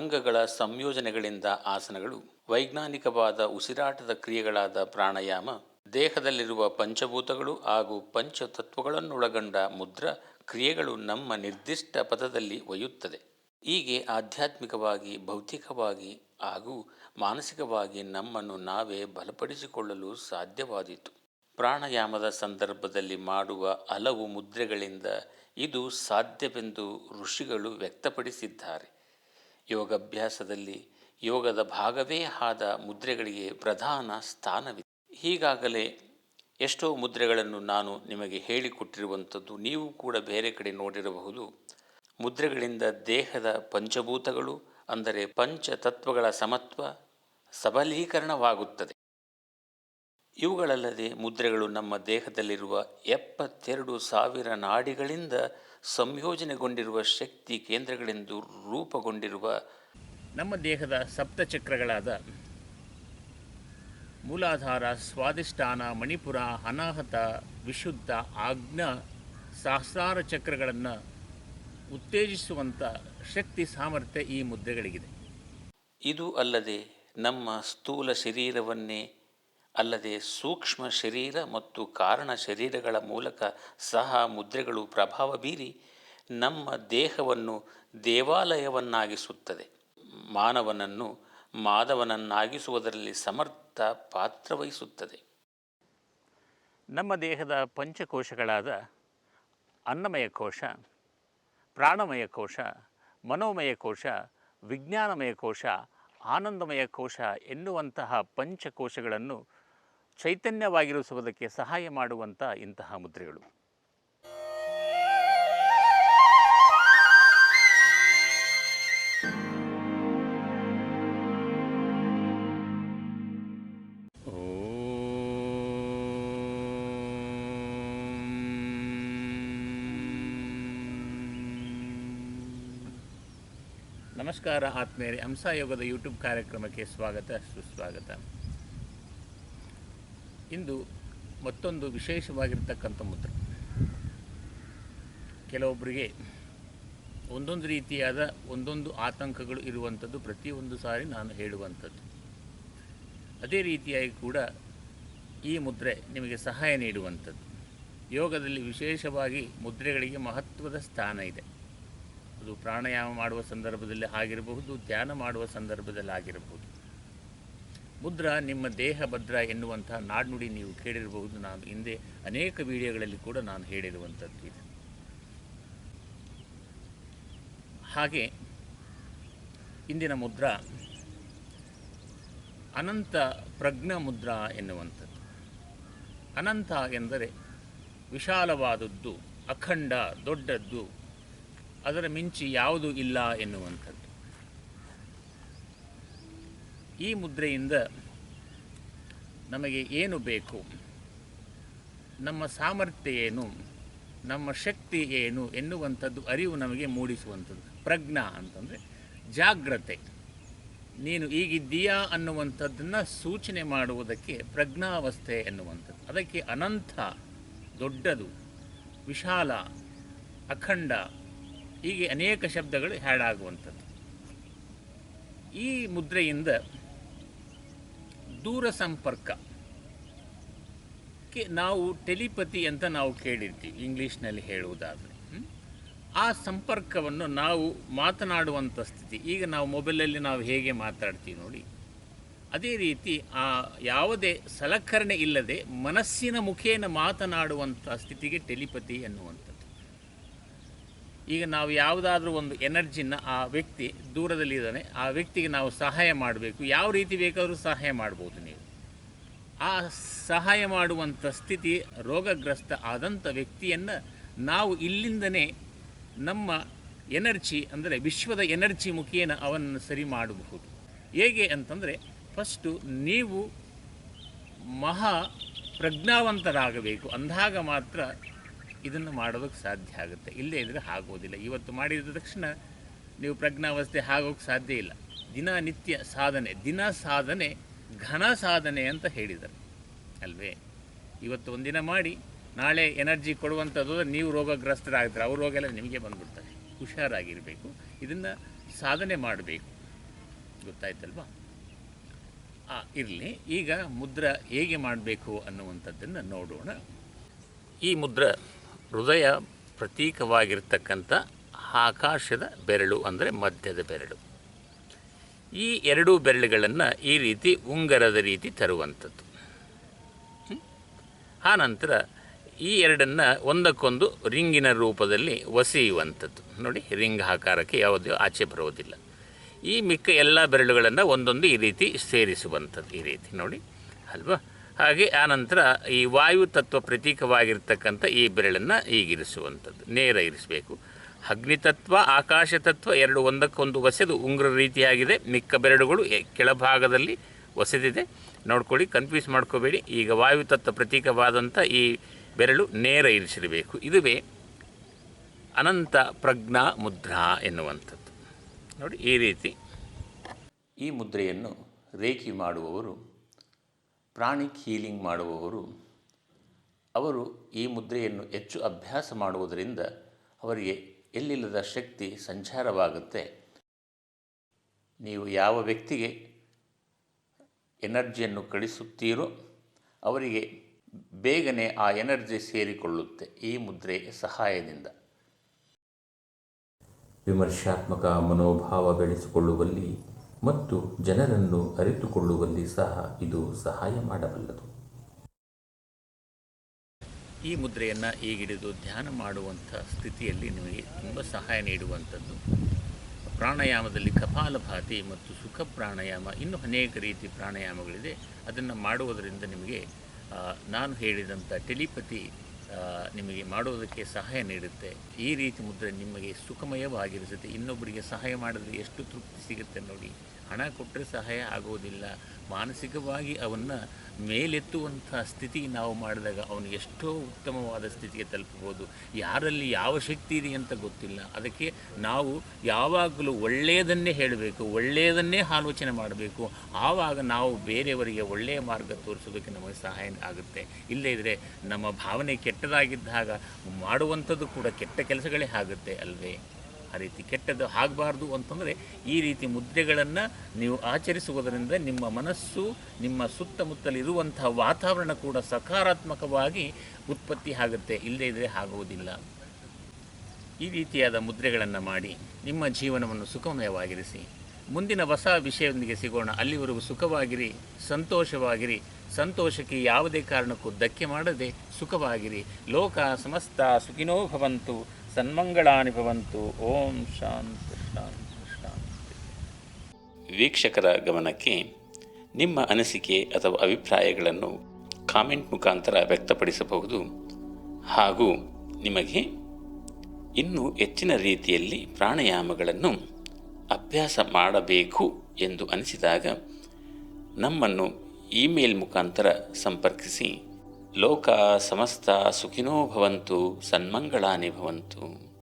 ಅಂಗಗಳ ಸಂಯೋಜನೆಗಳಿಂದ ಆಸನಗಳು, ವೈಜ್ಞಾನಿಕವಾದ ಉಸಿರಾಟದ ಕ್ರಿಯೆಗಳಾದ ಪ್ರಾಣಾಯಾಮ, ದೇಹದಲ್ಲಿರುವ ಪಂಚಭೂತಗಳು ಹಾಗೂ ಪಂಚತತ್ವಗಳನ್ನೊಳಗೊಂಡ ಮುದ್ರ ಕ್ರಿಯೆಗಳು ನಮ್ಮ ನಿರ್ದಿಷ್ಟ ಪಥದಲ್ಲಿ ಒಯ್ಯುತ್ತದೆ. ಹೀಗೆ ಆಧ್ಯಾತ್ಮಿಕವಾಗಿ, ಭೌತಿಕವಾಗಿ ಹಾಗೂ ಮಾನಸಿಕವಾಗಿ ನಮ್ಮನ್ನು ನಾವೇ ಬಲಪಡಿಸಿಕೊಳ್ಳಲು ಸಾಧ್ಯವಾದೀತು. ಪ್ರಾಣಾಯಾಮದ ಸಂದರ್ಭದಲ್ಲಿ ಮಾಡುವ ಹಲವು ಮುದ್ರೆಗಳಿಂದ ಇದು ಸಾಧ್ಯವೆಂದು ಋಷಿಗಳು ವ್ಯಕ್ತಪಡಿಸಿದ್ದಾರೆ. ಯೋಗಾಭ್ಯಾಸದಲ್ಲಿ ಯೋಗದ ಭಾಗವೇ ಆದ ಮುದ್ರೆಗಳಿಗೆ ಪ್ರಧಾನ ಸ್ಥಾನವಿದೆ. ಹೀಗಾಗಲೇ ಎಷ್ಟೋ ಮುದ್ರೆಗಳನ್ನು ನಾನು ನಿಮಗೆ ಹೇಳಿಕೊಟ್ಟಿರುವಂಥದ್ದು ನೀವು ಕೂಡ ಬೇರೆ ಕಡೆ ನೋಡಿರಬಹುದು. ಮುದ್ರೆಗಳಿಂದ ದೇಹದ ಪಂಚಭೂತಗಳು ಅಂದರೆ ಪಂಚತತ್ವಗಳ ಸಮತ್ವ ಸಬಲೀಕರಣವಾಗುತ್ತದೆ. ಇವುಗಳಲ್ಲದೆ ಮುದ್ರೆಗಳು ನಮ್ಮ ದೇಹದಲ್ಲಿರುವ ಎಪ್ಪತ್ತೆರಡು ಸಾವಿರ ನಾಡಿಗಳಿಂದ ಸಂಯೋಜನೆಗೊಂಡಿರುವ ಶಕ್ತಿ ಕೇಂದ್ರಗಳೆಂದು ರೂಪುಗೊಂಡಿರುವ ನಮ್ಮ ದೇಹದ ಸಪ್ತಚಕ್ರಗಳಾದ ಮೂಲಾಧಾರ ಸ್ವಾದಿಷ್ಠಾನ ಮಣಿಪುರ, ಅನಾಹತ, ವಿಶುದ್ಧ ಆಜ್ಞಾ ಸಹಸ್ರಾರ ಚಕ್ರಗಳನ್ನು ಉತ್ತೇಜಿಸುವಂಥ ಶಕ್ತಿ ಸಾಮರ್ಥ್ಯ ಈ ಮುದ್ರೆಗಳಿಗಿದೆ. ಇದು ಅಲ್ಲದೆ ನಮ್ಮ ಸ್ಥೂಲ ಶರೀರವನ್ನೇ ಅಲ್ಲದೆ ಸೂಕ್ಷ್ಮ ಶರೀರ ಮತ್ತು ಕಾರಣ ಶರೀರಗಳ ಮೂಲಕ ಸಹ ಮುದ್ರೆಗಳು ಪ್ರಭಾವ ಬೀರಿ ನಮ್ಮ ದೇಹವನ್ನು ದೇವಾಲಯವನ್ನಾಗಿಸುತ್ತದೆ. ಮಾನವನನ್ನು ಮಾಧವನನ್ನಾಗಿಸುವುದರಲ್ಲಿ ಸಮರ್ಥ ಪಾತ್ರವಹಿಸುತ್ತದೆ. ನಮ್ಮ ದೇಹದ ಪಂಚಕೋಶಗಳಾದ ಅನ್ನಮಯ ಕೋಶ, ಪ್ರಾಣಮಯ ಕೋಶ, ಮನೋಮಯ ಕೋಶ, ವಿಜ್ಞಾನಮಯ ಕೋಶ, ಆನಂದಮಯ ಕೋಶ ಎನ್ನುವಂತಹ ಪಂಚಕೋಶಗಳನ್ನು ಚೈತನ್ಯವಾಗಿರಿಸುವುದಕ್ಕೆ ಸಹಾಯ ಮಾಡುವಂಥ ಇಂತಹ ಮುದ್ರೆಗಳು. ನಮಸ್ಕಾರ ಆತ್ಮೀಯರೇ ಹಂಸಾಯೋಗದ ಯೂಟ್ಯೂಬ್ ಕಾರ್ಯಕ್ರಮಕ್ಕೆ ಸ್ವಾಗತ ಸುಸ್ವಾಗತ. ಇಂದು ಮತ್ತೊಂದು ವಿಶೇಷವಾಗಿರ್ತಕ್ಕಂಥ ಮುದ್ರೆ. ಕೆಲವೊಬ್ಬರಿಗೆ ಒಂದೊಂದು ರೀತಿಯಾದ ಒಂದೊಂದು ಆತಂಕಗಳು ಇರುವಂಥದ್ದು, ಪ್ರತಿಯೊಂದು ಸಾರಿ ನಾನು ಹೇಳುವಂಥದ್ದು. ಅದೇ ರೀತಿಯಾಗಿ ಕೂಡ ಈ ಮುದ್ರೆ ನಿಮಗೆ ಸಹಾಯ ನೀಡುವಂಥದ್ದು. ಯೋಗದಲ್ಲಿ ವಿಶೇಷವಾಗಿ ಮುದ್ರೆಗಳಿಗೆ ಮಹತ್ವದ ಸ್ಥಾನ ಇದೆ. ಅದು ಪ್ರಾಣಾಯಾಮ ಮಾಡುವ ಸಂದರ್ಭದಲ್ಲಿ ಆಗಿರಬಹುದು, ಧ್ಯಾನ ಮಾಡುವ ಸಂದರ್ಭದಲ್ಲಿ ಆಗಿರಬಹುದು. ಮುದ್ರ ನಿಮ್ಮ ದೇಹ ಭದ್ರ ಎನ್ನುವಂತಹ ನಾಡ್ನುಡಿ ನೀವು ಕೇಳಿರಬಹುದು. ನಾನು ಹಿಂದೆ ಅನೇಕ ವಿಡಿಯೋಗಳಲ್ಲಿ ಕೂಡ ನಾನು ಹೇಳಿರುವಂಥದ್ದು ಇದೆ. ಹಾಗೆ ಇಂದಿನ ಮುದ್ರ ಅನಂತ ಪ್ರಜ್ಞ ಮುದ್ರಾ ಎನ್ನುವಂಥದ್ದು. ಅನಂತ ಎಂದರೆ ವಿಶಾಲವಾದದ್ದು, ಅಖಂಡ, ದೊಡ್ಡದ್ದು, ಅದರ ಮಿಂಚಿ ಯಾವುದು ಇಲ್ಲ ಎನ್ನುವಂಥದ್ದು. ಈ ಮುದ್ರೆಯಿಂದ ನಮಗೆ ಏನು ಬೇಕು? ನಮ್ಮ ಸಾಮರ್ಥ್ಯ ಏನು? ನಮ್ಮ ಶಕ್ತಿ ಏನು? ಎನ್ನುವಂಥದ್ದು ಅರಿವು ನಮಗೆ ಮೂಡಿಸುವಂಥದ್ದು. ಪ್ರಜ್ಞಾ ಅಂತಂದರೆ ಜಾಗ್ರತೆ. ನೀನು ಈಗಿದ್ದೀಯಾ ಅನ್ನುವಂಥದ್ದನ್ನು ಸೂಚನೆ ಮಾಡುವುದಕ್ಕೆ ಪ್ರಜ್ಞಾವಸ್ಥೆ ಎನ್ನುವಂಥದ್ದು. ಅದಕ್ಕೆ ಅನಂತ, ದೊಡ್ಡದು, ವಿಶಾಲ, ಅಖಂಡ, ಹೀಗೆ ಅನೇಕ ಶಬ್ದಗಳು ಹ್ಯಾಡಾಗುವಂಥದ್ದು. ಈ ಮುದ್ರೆಯಿಂದ ದೂರ ಸಂಪರ್ಕಕ್ಕೆ ನಾವು ಟೆಲಿಪತಿ ಅಂತ ನಾವು ಕೇಳಿರ್ತೀವಿ, ಇಂಗ್ಲೀಷ್ನಲ್ಲಿ ಹೇಳುವುದಾದರೆ. ಆ ಸಂಪರ್ಕವನ್ನು ನಾವು ಮಾತನಾಡುವಂಥ ಸ್ಥಿತಿ. ಈಗ ನಾವು ಮೊಬೈಲಲ್ಲಿ ನಾವು ಹೇಗೆ ಮಾತಾಡ್ತೀವಿ ನೋಡಿ. ಅದೇ ರೀತಿ ಆ ಯಾವುದೇ ಸಲಕರಣೆ ಇಲ್ಲದೆ ಮನಸ್ಸಿನ ಮುಖೇನ ಮಾತನಾಡುವಂಥ ಸ್ಥಿತಿಗೆ ಟೆಲಿಪತಿ ಎನ್ನುವಂಥದ್ದು ಈಗ ನಾವು ಯಾವುದಾದ್ರೂ ಒಂದು ಎನರ್ಜಿನ ಆ ವ್ಯಕ್ತಿ ದೂರದಲ್ಲಿದ್ದಾನೆ, ಆ ವ್ಯಕ್ತಿಗೆ ನಾವು ಸಹಾಯ ಮಾಡಬೇಕು. ಯಾವ ರೀತಿ ಬೇಕಾದರೂ ಸಹಾಯ ಮಾಡ್ಬೋದು ನೀವು. ಆ ಸಹಾಯ ಮಾಡುವಂಥ ಸ್ಥಿತಿ ರೋಗಗ್ರಸ್ತ ಆದಂಥ ವ್ಯಕ್ತಿಯನ್ನು ನಾವು ಇಲ್ಲಿಂದನೇ ನಮ್ಮ ಎನರ್ಜಿ ಅಂದರೆ ವಿಶ್ವದ ಎನರ್ಜಿ ಮುಖೇನ ಅವನ್ನು ಸರಿ ಮಾಡಬಹುದು. ಹೇಗೆ ಅಂತಂದರೆ ಫಸ್ಟು ನೀವು ಮಹಾ ಪ್ರಜ್ಞಾವಂತರಾಗಬೇಕು. ಅಂದಾಗ ಮಾತ್ರ ಇದನ್ನು ಮಾಡೋದಕ್ಕೆ ಸಾಧ್ಯ ಆಗುತ್ತೆ. ಇಲ್ಲದೇ ಇದ್ದರೆ ಆಗೋದಿಲ್ಲ. ಇವತ್ತು ಮಾಡಿದ ತಕ್ಷಣ ನೀವು ಪ್ರಜ್ಞಾವಸ್ಥೆ ಆಗೋಕ್ಕೆ ಸಾಧ್ಯ ಇಲ್ಲ. ದಿನನಿತ್ಯ ಸಾಧನೆ, ದಿನ ಸಾಧನೆ, ಘನ ಸಾಧನೆ ಅಂತ ಹೇಳಿದರು ಅಲ್ವೇ? ಇವತ್ತು ಒಂದಿನ ಮಾಡಿ, ನಾಳೆ ಎನರ್ಜಿ ಕೊಡುವಂಥದ್ದು ನೀವು ರೋಗಗ್ರಸ್ತರಾಗ್ತಾರೆ, ಅವ್ರ ರೋಗ ಎಲ್ಲ ನಿಮಗೆ ಬಂದ್ಬಿಡ್ತಾರೆ ಹುಷಾರಾಗಿರಬೇಕು. ಇದನ್ನು ಸಾಧನೆ ಮಾಡಬೇಕು. ಗೊತ್ತಾಯ್ತಲ್ವಾ? ಆ, ಇರಲಿ. ಈಗ ಮುದ್ರ ಹೇಗೆ ಮಾಡಬೇಕು ಅನ್ನುವಂಥದ್ದನ್ನು ನೋಡೋಣ. ಈ ಮುದ್ರ ಹೃದಯ ಪ್ರತೀಕವಾಗಿರ್ತಕ್ಕಂಥ ಆಕಾಶದ ಬೆರಳು ಅಂದರೆ ಮಧ್ಯದ ಬೆರಳು. ಈ ಎರಡೂ ಬೆರಳುಗಳನ್ನು ಈ ರೀತಿ ಉಂಗರದ ರೀತಿ ತರುವಂಥದ್ದು? ಆನಂತರ ಈ ಎರಡನ್ನು ಒಂದಕ್ಕೊಂದು ರಿಂಗಿನ ರೂಪದಲ್ಲಿ ಒಸೆಯುವಂಥದ್ದು. ನೋಡಿ, ರಿಂಗ್ ಆಕಾರಕ್ಕೆ ಯಾವುದೇ ಆಚೆ ಬರೋದಿಲ್ಲ. ಈ ಮಿಕ್ಕ ಎಲ್ಲ ಬೆರಳುಗಳನ್ನು ಒಂದೊಂದು ಈ ರೀತಿ ಸೇರಿಸುವಂಥದ್ದು ಈ ರೀತಿ. ನೋಡಿ, ಅಲ್ವಾ? ಹಾಗೆ ಆನಂತರ ಈ ವಾಯು ತತ್ವ ಪ್ರತೀಕವಾಗಿರ್ತಕ್ಕಂಥ ಈ ಬೆರಳನ್ನು ಈಗಿರಿಸುವಂಥದ್ದು. ನೇರ ಇರಿಸಬೇಕು. ಅಗ್ನಿತತ್ವ ಆಕಾಶ ತತ್ವ ಎರಡು ಒಂದಕ್ಕೊಂದು ಒಸೆದು ಉಂಗ್ರ ರೀತಿಯಾಗಿದೆ. ಮಿಕ್ಕ ಬೆರಳುಗಳು ಕೆಳಭಾಗದಲ್ಲಿ ಒಸೆದಿದೆ. ನೋಡ್ಕೊಳ್ಳಿ ಕನ್ಫ್ಯೂಸ್ ಮಾಡ್ಕೋಬೇಡಿ. ಈಗ ವಾಯು ತತ್ವ ಪ್ರತೀಕವಾದಂಥ ಈ ಬೆರಳು ನೇರ ಇರಿಸಿರಬೇಕು. ಇದುವೇ ಅನಂತ ಪ್ರಜ್ಞಾ ಮುದ್ರಾ ಎನ್ನುವಂಥದ್ದು. ನೋಡಿ, ಈ ರೀತಿ ಈ ಮುದ್ರೆಯನ್ನು ರೇಖಿ ಮಾಡುವವರು ಪ್ರಾಣಿಕ್ ಹೀಲಿಂಗ್ ಮಾಡುವವರು, ಅವರು ಈ ಮುದ್ರೆಯನ್ನು ಹೆಚ್ಚು ಅಭ್ಯಾಸ ಮಾಡುವುದರಿಂದ ಅವರಿಗೆ ಎಲ್ಲಿಲ್ಲದ ಶಕ್ತಿ ಸಂಚಾರವಾಗುತ್ತೆ. ನೀವು ಯಾವ ವ್ಯಕ್ತಿಗೆ ಎನರ್ಜಿಯನ್ನು ಕಳಿಸುತ್ತೀರೋ, ಅವರಿಗೆ ಬೇಗನೆ ಆ ಎನರ್ಜಿ ಸೇರಿಕೊಳ್ಳುತ್ತೆ ಈ ಮುದ್ರೆ ಸಹಾಯದಿಂದ. ವಿಮರ್ಶಾತ್ಮಕ ಮನೋಭಾವ ಬೆಳೆಸಿಕೊಳ್ಳುವಲ್ಲಿ ಮತ್ತು ಜನರನ್ನು ಅರಿತುಕೊಳ್ಳುವಲ್ಲಿ ಸಹ ಇದು ಸಹಾಯ ಮಾಡಬಲ್ಲದು. ಈ ಮುದ್ರೆಯನ್ನು ಈಗಿಡಿದು ಧ್ಯಾನ ಮಾಡುವಂಥ ಸ್ಥಿತಿಯಲ್ಲಿ ನಿಮಗೆ ತುಂಬ ಸಹಾಯ ನೀಡುವಂಥದ್ದು. ಪ್ರಾಣಾಯಾಮದಲ್ಲಿ ಕಪಾಲಭಾತಿ ಮತ್ತು ಸುಖ ಪ್ರಾಣಾಯಾಮ ಇನ್ನೂ ಅನೇಕ ರೀತಿ ಪ್ರಾಣಾಯಾಮಗಳಿದೆ. ಅದನ್ನು ಮಾಡುವುದರಿಂದ ನಿಮಗೆ ನಾನು ಹೇಳಿದಂಥ ಟೆಲಿಪತಿ ನಿಮಗೆ ಮಾಡುವುದಕ್ಕೆ ಸಹಾಯ ನೀಡುತ್ತೆ. ಈ ರೀತಿ ಮುದ್ರೆ ನಿಮಗೆ ಸುಖಮಯವಾಗಿರಿಸುತ್ತೆ. ಇನ್ನೊಬ್ಬರಿಗೆ ಸಹಾಯ ಮಾಡಿದ್ರೆ ಎಷ್ಟು ತೃಪ್ತಿ ಸಿಗುತ್ತೆ ನೋಡಿ. ಹಣ ಕೊಟ್ಟರೆ ಸಹಾಯ ಆಗುವುದಿಲ್ಲ. ಮಾನಸಿಕವಾಗಿ ಅವನ್ನು ಮೇಲೆತ್ತುವಂಥ ಸ್ಥಿತಿ ನಾವು ಮಾಡಿದಾಗ ಅವನು ಎಷ್ಟೋ ಉತ್ತಮವಾದ ಸ್ಥಿತಿಗೆ ತಲುಪಬಹುದು. ಯಾರಲ್ಲಿ ಯಾವ ಶಕ್ತಿ ಇದೆ ಅಂತ ಗೊತ್ತಿಲ್ಲ. ಅದಕ್ಕೆ ನಾವು ಯಾವಾಗಲೂ ಒಳ್ಳೆಯದನ್ನೇ ಹೇಳಬೇಕು, ಒಳ್ಳೆಯದನ್ನೇ ಆಲೋಚನೆ ಮಾಡಬೇಕು. ಆವಾಗ ನಾವು ಬೇರೆಯವರಿಗೆ ಒಳ್ಳೆಯ ಮಾರ್ಗ ತೋರಿಸೋದಕ್ಕೆ ನಮಗೆ ಸಹಾಯ ಆಗುತ್ತೆ. ಇಲ್ಲದೇ ಇದ್ದರೆ ನಮ್ಮ ಭಾವನೆ ಕೆಟ್ಟದಾಗಿದ್ದಾಗ ಮಾಡುವಂಥದ್ದು ಕೂಡ ಕೆಟ್ಟ ಕೆಲಸಗಳೇ ಆಗುತ್ತೆ ಅಲ್ವೇ? ಆ ರೀತಿ ಕೆಟ್ಟದ್ದು ಆಗಬಾರ್ದು ಅಂತಂದರೆ ಈ ರೀತಿ ಮುದ್ರೆಗಳನ್ನು ನೀವು ಆಚರಿಸುವುದರಿಂದ ನಿಮ್ಮ ಮನಸ್ಸು, ನಿಮ್ಮ ಸುತ್ತಮುತ್ತಲಿರುವಂಥ ವಾತಾವರಣ ಕೂಡ ಸಕಾರಾತ್ಮಕವಾಗಿ ಉತ್ಪತ್ತಿ ಆಗುತ್ತೆ. ಇಲ್ಲದೇ ಇದ್ದರೆ ಆಗುವುದಿಲ್ಲ. ಈ ರೀತಿಯಾದ ಮುದ್ರೆಗಳನ್ನು ಮಾಡಿ ನಿಮ್ಮ ಜೀವನವನ್ನು ಸುಖಮಯವಾಗಿರಿಸಿ. ಮುಂದಿನ ಹೊಸ ವಿಷಯದೊಂದಿಗೆ ಸಿಗೋಣ. ಅಲ್ಲಿವರೆಗೂ ಸುಖವಾಗಿರಿ, ಸಂತೋಷವಾಗಿರಿ. ಸಂತೋಷಕ್ಕೆ ಯಾವುದೇ ಕಾರಣಕ್ಕೂ ಧಕ್ಕೆ ಮಾಡದೆ ಸುಖವಾಗಿರಿ. ಲೋಕ ಸಮಸ್ತ ಸುಖಿನೋ ಭವಂತು, ಸನ್ಮಂಗಳಾನಿ ಭವಂತು. ಓಂ ಶಾಂತಿ ಶಾಂತಿ ಶಾಂತಿ. ವೀಕ್ಷಕರ ಗಮನಕ್ಕೆ ನಿಮ್ಮ ಅನಿಸಿಕೆ ಅಥವಾ ಅಭಿಪ್ರಾಯಗಳನ್ನು ಕಾಮೆಂಟ್ ಮುಖಾಂತರ ವ್ಯಕ್ತಪಡಿಸಬಹುದು. ಹಾಗೂ ನಿಮಗೆ ಇನ್ನೂ ಹೆಚ್ಚಿನ ರೀತಿಯಲ್ಲಿ ಪ್ರಾಣಾಯಾಮಗಳನ್ನು ಅಭ್ಯಾಸ ಮಾಡಬೇಕು ಎಂದು ಅನಿಸಿದಾಗ ನಮ್ಮನ್ನು ಇಮೇಲ್ ಮುಖಾಂತರ ಸಂಪರ್ಕಿಸಿ. ಲೋಕ ಸಮಸ್ತ ಸುಖಿನೋ ಭವಂತು ಸನ್ಮಂಗಳಾನಿ ಭವಂತು.